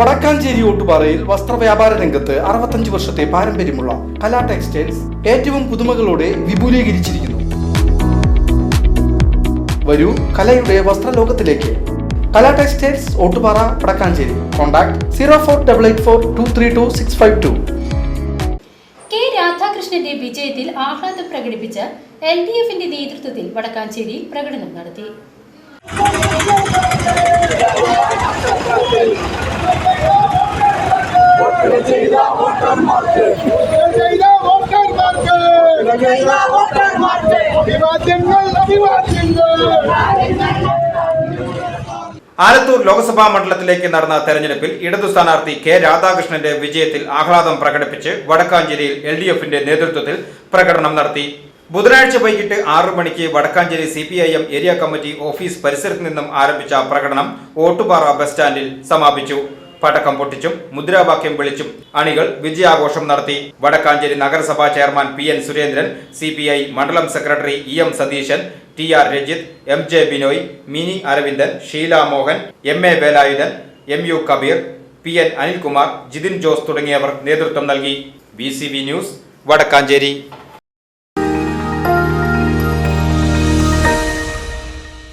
വടക്കാഞ്ചേരി ഓട്ടുപാറയിൽ വസ്ത്രവ്യാപാര രംഗത്ത് അറുപത്തഞ്ച് വർഷത്തെ പാരമ്പര്യമുള്ള കലാ ടെക്സ്റ്റൈൽസ് ഏറ്റവും പുതുമകളോടെ വിപുലീകരിച്ചിരിക്കുന്നു. വരൂ കലയുടെ വസ്ത്രലോകത്തിലേക്ക്. Kala textiles Ottupara Vadakkanchery. Contact zero four double eight four two three two six five two. K രാധാകൃഷ്ണന്റെ വിജയത്തിൽ ആഹ്ലാദം പ്രകടിപ്പിച്ച് എൽ ഡി എഫിന്റെ നേതൃത്വത്തിൽ വടക്കാഞ്ചേരി പ്രകടനം നടത്തി. ആലത്തൂർ ലോക്സഭാ മണ്ഡലത്തിലേക്ക് നടന്ന തെരഞ്ഞെടുപ്പിൽ ഇടതു സ്ഥാനാർത്ഥി കെ രാധാകൃഷ്ണന്റെ വിജയത്തിൽ ആഹ്ലാദം പ്രകടിപ്പിച്ച് വടക്കാഞ്ചേരിയിൽ എൽ ഡി എഫിന്റെ നേതൃത്വത്തിൽ പ്രകടനം നടത്തി. ബുധനാഴ്ച വൈകിട്ട് ആറു മണിക്ക് Vadakkanchery C P I M area committee office പരിസരത്ത് നിന്നും ആരംഭിച്ച പ്രകടനം ഓട്ടുപാറ ബസ് സ്റ്റാൻഡിൽ സമാപിച്ചു. പടക്കം പൊട്ടിച്ചും മുദ്രാവാക്യം വിളിച്ചും അണികൾ വിജയാഘോഷം നടത്തി. വടക്കാഞ്ചേരി നഗരസഭാ chairman P N Surendran C മണ്ഡലം secretary E M Satheesan T R Rajith M J Binoy Mini Aravindan Sheela Mohan M A Velayudhan M U Kabeer P N Anilkumar Jithin Jose തുടങ്ങിയവർ നേതൃത്വം നൽകി. B news Vadakkanchery.